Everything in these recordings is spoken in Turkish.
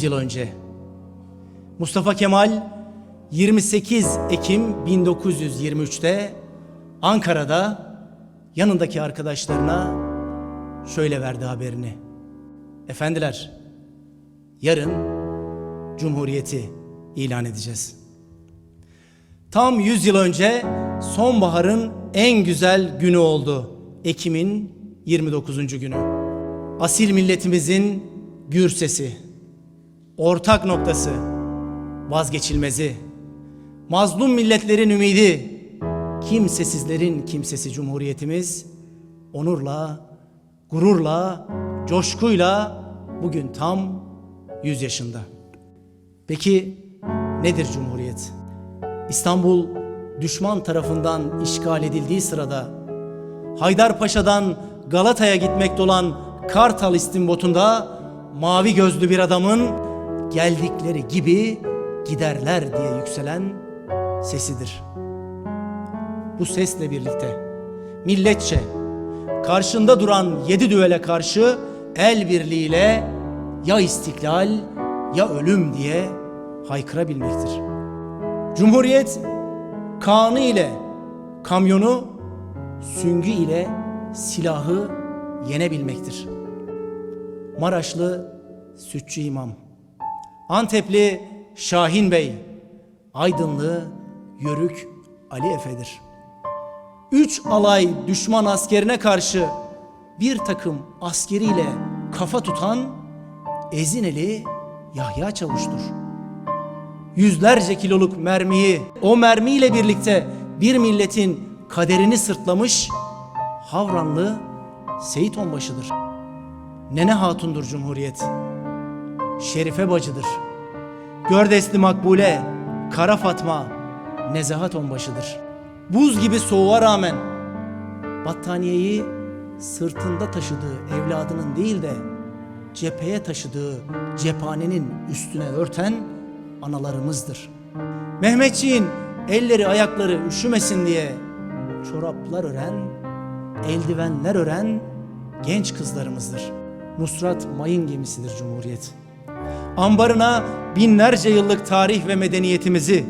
Tam 100 yıl önce. Mustafa Kemal 28 Ekim 1923'te Ankara'da yanındaki arkadaşlarına şöyle verdi haberini. Efendiler, yarın Cumhuriyeti ilan edeceğiz. Tam 100 yıl önce sonbaharın en güzel günü oldu. Ekim'in 29. günü. Asil milletimizin gür sesi, ortak noktası, vazgeçilmezi, mazlum milletlerin ümidi, kimsesizlerin kimsesi Cumhuriyetimiz onurla, gururla, coşkuyla bugün tam 100 yaşında. Peki nedir Cumhuriyet? İstanbul düşman tarafından işgal edildiği sırada Haydarpaşa'dan Galata'ya gitmekte olan Kartal istimbotunda mavi gözlü bir adamın geldikleri gibi giderler diye yükselen sesidir. Bu sesle birlikte milletçe karşında duran yedi düvele karşı el birliğiyle ya istiklal ya ölüm diye haykırabilmektir. Cumhuriyet kanı ile kamyonu, süngü ile silahı yenebilmektir. Maraşlı Sütçü İmam, Antepli Şahin Bey, Aydınlı Yörük Ali Efe'dir. Üç alay düşman askerine karşı bir takım askeriyle kafa tutan Ezineli Yahya Çavuş'tur yüzlerce kiloluk mermiyi o mermiyle birlikte bir milletin kaderini sırtlamış Havranlı Seyit Onbaşı'dır. Nene Hatun'dur Cumhuriyet. Şerife Bacı'dır. Gördesli Makbule, Kara Fatma, Nezahat Onbaşı'dır. Buz gibi soğuğa rağmen battaniyeyi sırtında taşıdığı evladının değil de cepheye taşıdığı cephanenin üstüne örten analarımızdır. Mehmetçiğin elleri ayakları üşümesin diye çoraplar ören, eldivenler ören genç kızlarımızdır. Nusrat mayın gemisidir Cumhuriyet. Ambarına binlerce yıllık tarih ve medeniyetimizi,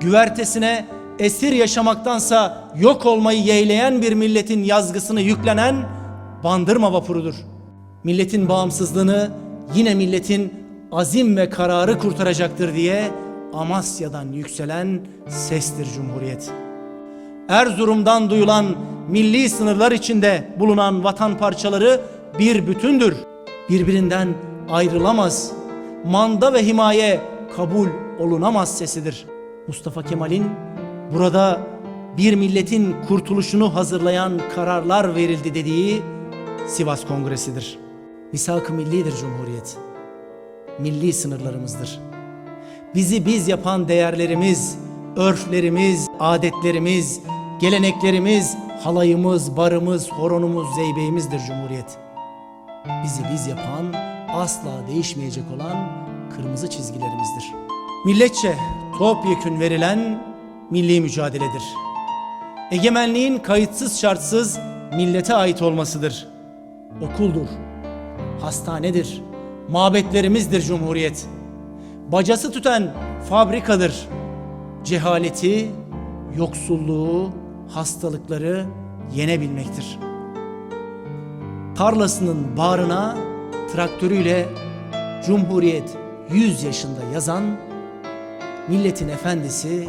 güvertesine esir yaşamaktansa yok olmayı yeğleyen bir milletin yazgısını yüklenen bandırma vapurudur. Milletin bağımsızlığını yine milletin azim ve kararı kurtaracaktır diye Amasya'dan yükselen sestir Cumhuriyet. Erzurum'dan duyulan milli sınırlar içinde bulunan vatan parçaları bir bütündür. Birbirinden ayrılamaz. Manda ve himaye kabul olunamaz sesidir. Mustafa Kemal'in burada bir milletin kurtuluşunu hazırlayan kararlar verildi dediği Sivas Kongresi'dir. Misak-ı millidir Cumhuriyet milli sınırlarımızdır. Bizi biz yapan değerlerimiz, örflerimiz, adetlerimiz, geleneklerimiz, halayımız, barımız, horonumuz, zeybeğimizdir Cumhuriyet. Bizi biz yapan, asla değişmeyecek olan kırmızı çizgilerimizdir. Milletçe topyekün verilen milli mücadeledir. Egemenliğin kayıtsız şartsız millete ait olmasıdır. Okuldur, hastanedir, mabetlerimizdir Cumhuriyet. Bacası tüten fabrikadır. Cehaleti, yoksulluğu, hastalıkları yenebilmektir. Tarlasının bağrına traktörüyle Cumhuriyet 100 yaşında yazan milletin efendisi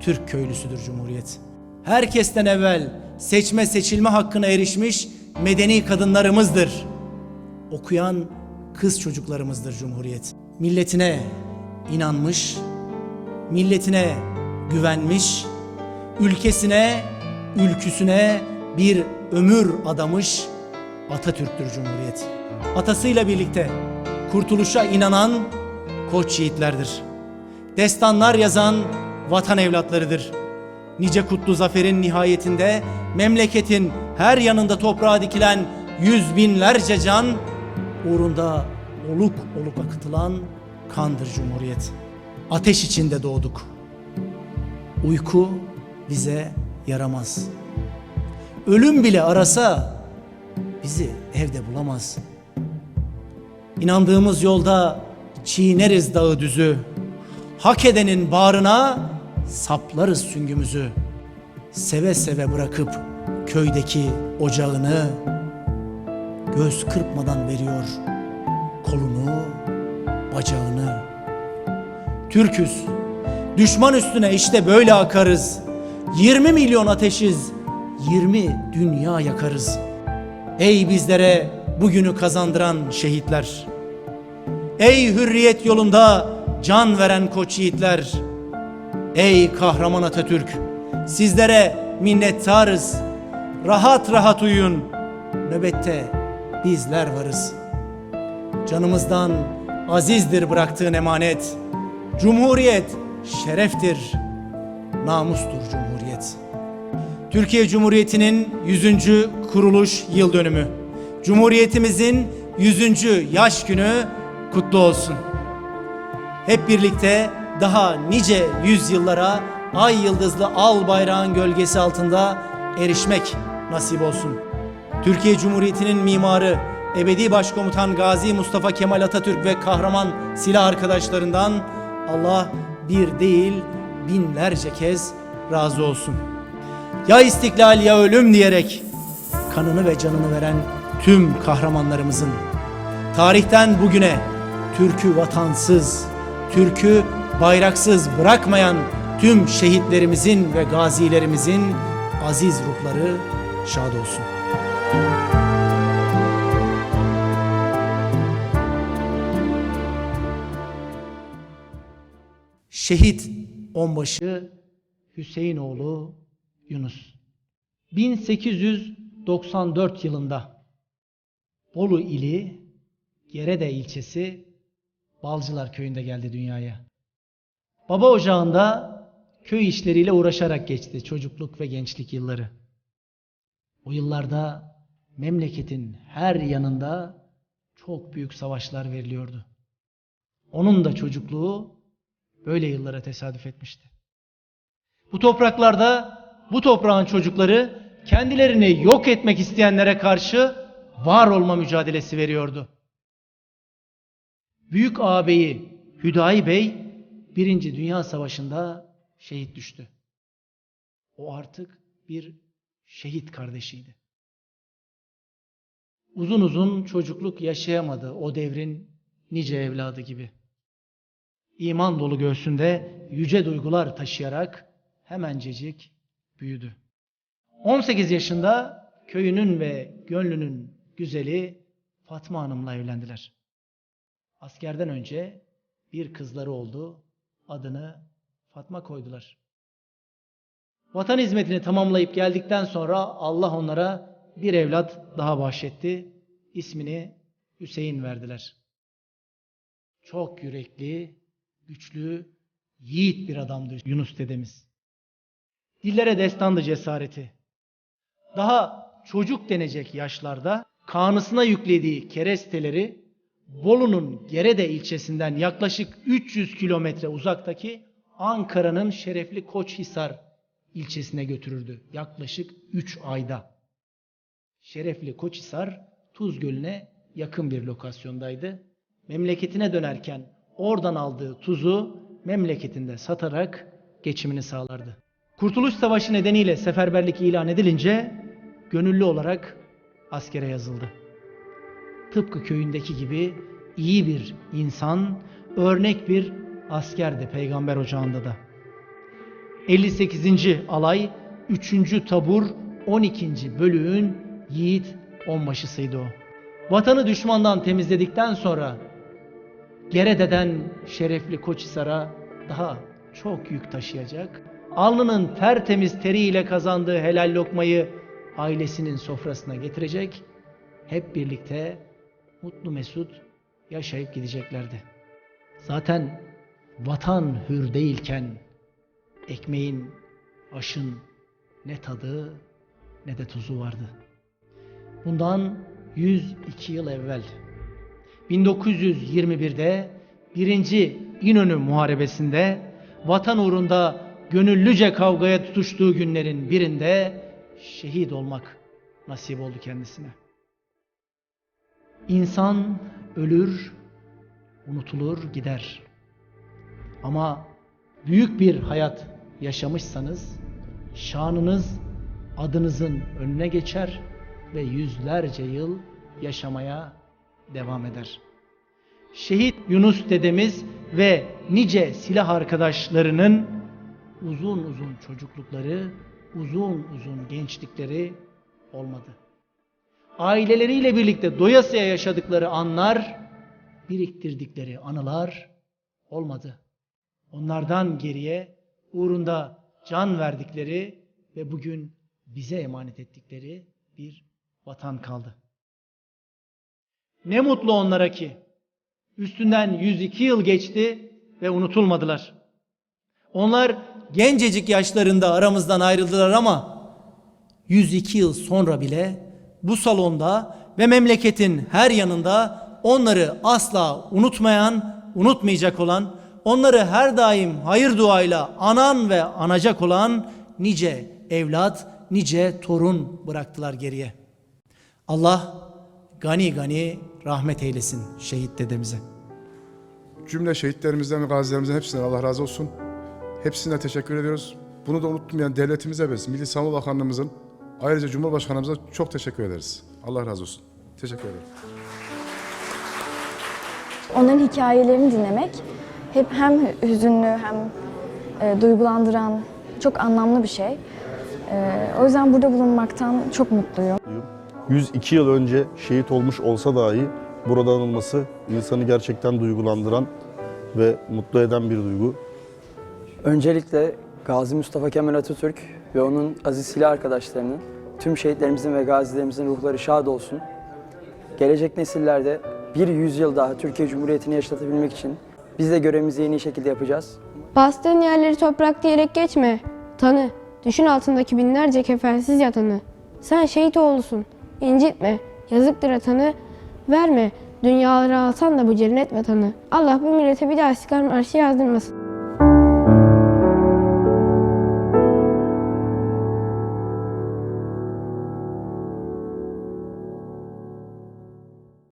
Türk köylüsüdür Cumhuriyet. Herkesten evvel seçme seçilme hakkına erişmiş medeni kadınlarımızdır. Okuyan kız çocuklarımızdır Cumhuriyet. Milletine inanmış, milletine güvenmiş, ülkesine, ülküsüne bir ömür adamış Atatürk'tür Cumhuriyet. Atasıyla birlikte kurtuluşa inanan koç yiğitlerdir. Destanlar yazan vatan evlatlarıdır. Nice kutlu zaferin nihayetinde memleketin her yanında toprağa dikilen yüz binlerce can uğrunda oluk oluk akıtılan kandır Cumhuriyet. Ateş içinde doğduk. Uyku bize yaramaz. Ölüm bile arasa bizi evde bulamaz. İnandığımız yolda çiğneriz dağı düzü. Hak edenin bağrına saplarız süngümüzü. Seve seve bırakıp köydeki ocağını göz kırpmadan veriyor kolunu, bacağını. Türküz. Düşman üstüne işte böyle akarız. 20 milyon ateşiz. 20 dünya yakarız. Ey bizlere bugünü kazandıran şehitler. Ey hürriyet yolunda can veren koç yiğitler. Ey kahraman Atatürk. Sizlere minnettarız. Rahat rahat uyuyun. Nöbette bizler varız. Canımızdan azizdir bıraktığın emanet. Cumhuriyet şereftir, namustur Cumhuriyet. Türkiye Cumhuriyeti'nin 100. kuruluş yıl dönümü. Cumhuriyetimizin 100. yaş günü kutlu olsun. Hep birlikte daha nice yüzyıllara ay yıldızlı al bayrağın gölgesi altında erişmek nasip olsun. Türkiye Cumhuriyeti'nin mimarı, ebedi başkomutan Gazi Mustafa Kemal Atatürk ve kahraman silah arkadaşlarından Allah bir değil binlerce kez razı olsun. Ya istiklal ya ölüm diyerek kanını ve canını veren tüm kahramanlarımızın tarihten bugüne Türk'ü vatansız, Türk'ü bayraksız bırakmayan tüm şehitlerimizin ve gazilerimizin aziz ruhları şad olsun. Şehit onbaşı Hüseyinoğlu Yunus. 1894 yılında Bolu ili Gerede ilçesi Balcılar köyünde geldi dünyaya. Baba ocağında köy işleriyle uğraşarak geçti çocukluk ve gençlik yılları. O yıllarda memleketin her yanında çok büyük savaşlar veriliyordu. Onun da çocukluğu böyle yıllara tesadüf etmişti. Bu topraklarda bu toprağın çocukları kendilerini yok etmek isteyenlere karşı var olma mücadelesi veriyordu. Büyük ağabeyi Hüdayi Bey Birinci Dünya Savaşı'nda şehit düştü. O artık bir şehit kardeşiydi. Uzun uzun çocukluk yaşayamadı o devrin nice evladı gibi. İman dolu göğsünde yüce duygular taşıyarak hemencecik büyüdü. 18 yaşında köyünün ve gönlünün güzeli Fatma Hanım'la evlendiler. Askerden önce bir kızları oldu. Adını Fatma koydular. Vatan hizmetini tamamlayıp geldikten sonra Allah onlara bir evlat daha bahşetti. İsmini Hüseyin verdiler. Çok yürekli, güçlü, yiğit bir adamdı Yunus dedemiz. Dillere destandı cesareti. Daha çocuk denecek yaşlarda kanısına yüklediği keresteleri Bolu'nun Gerede ilçesinden yaklaşık 300 kilometre uzaktaki Ankara'nın şerefli Koçhisar ilçesine götürürdü. Yaklaşık 3 ayda. Şerefli Koçhisar Tuz Gölü'ne yakın bir lokasyondaydı. Memleketine dönerken oradan aldığı tuzu memleketinde satarak geçimini sağlardı. Kurtuluş Savaşı nedeniyle seferberlik ilan edilince gönüllü olarak askere yazıldı. Tıpkı köyündeki gibi iyi bir insan, örnek bir askerdi peygamber ocağında da. 58. alay 3. tabur 12. bölüğün yiğit onbaşısıydı o. Vatanı düşmandan temizledikten sonra Gerede'den şerefli Koçhisar'a daha çok yük taşıyacak. Alnının tertemiz teriyle kazandığı helal lokmayı ailesinin sofrasına getirecek. Hep birlikte mutlu mesut yaşayıp gideceklerdi. Zaten vatan hür değilken ekmeğin, aşın ne tadı ne de tuzu vardı. Bundan 102 yıl evvel 1921'de 1. İnönü Muharebesi'nde vatan uğrunda gönüllüce kavgaya tutuştuğu günlerin birinde şehit olmak nasip oldu kendisine. İnsan ölür, unutulur gider. Ama büyük bir hayat yaşamışsanız şanınız adınızın önüne geçer ve yüzlerce yıl yaşamaya devam eder. Şehit Yunus dedemiz ve nice silah arkadaşlarının uzun uzun çocuklukları, uzun uzun gençlikleri olmadı. Aileleriyle birlikte doyasıya yaşadıkları anlar, biriktirdikleri anılar olmadı. Onlardan geriye uğrunda can verdikleri ve bugün bize emanet ettikleri bir vatan kaldı. Ne mutlu onlara ki üstünden 102 yıl geçti ve unutulmadılar. Onlar gencecik yaşlarında aramızdan ayrıldılar ama 102 yıl sonra bile bu salonda ve memleketin her yanında onları asla unutmayan, unutmayacak olan, onları her daim hayır duayla anan ve anacak olan nice evlat, nice torun bıraktılar geriye. Allah gani gani rahmet eylesin şehit dedemize. Cümle şehitlerimizden ve gazilerimizden hepsinden Allah razı olsun. Hepsine teşekkür ediyoruz. Bunu da unutmayan devletimize biz, Milli Savunma Bakanlığımızın, ayrıca Cumhurbaşkanımıza çok teşekkür ederiz. Allah razı olsun. Teşekkür ederim. Onların hikayelerini dinlemek hep hem hüzünlü hem e, duygulandıran çok anlamlı bir şey. E, o yüzden burada bulunmaktan çok mutluyum. 102 yıl önce şehit olmuş olsa dahi burada anılması insanı gerçekten duygulandıran ve mutlu eden bir duygu. Öncelikle Gazi Mustafa Kemal Atatürk ve onun aziz silah arkadaşlarının, tüm şehitlerimizin ve gazilerimizin ruhları şad olsun. Gelecek nesillerde bir yüzyıl daha Türkiye Cumhuriyeti'ni yaşatabilmek için biz de görevimizi en iyi şekilde yapacağız. Bastığın yerleri toprak diyerek geçme. Tanı, düşün altındaki binlerce kefensiz yatanı. Sen şehit oğlusun, incitme, yazıktır atanı. Verme, dünyaları alsan da bu cennet vatanı. Allah bu millete bir daha İstiklal Marşı yazdırmasın.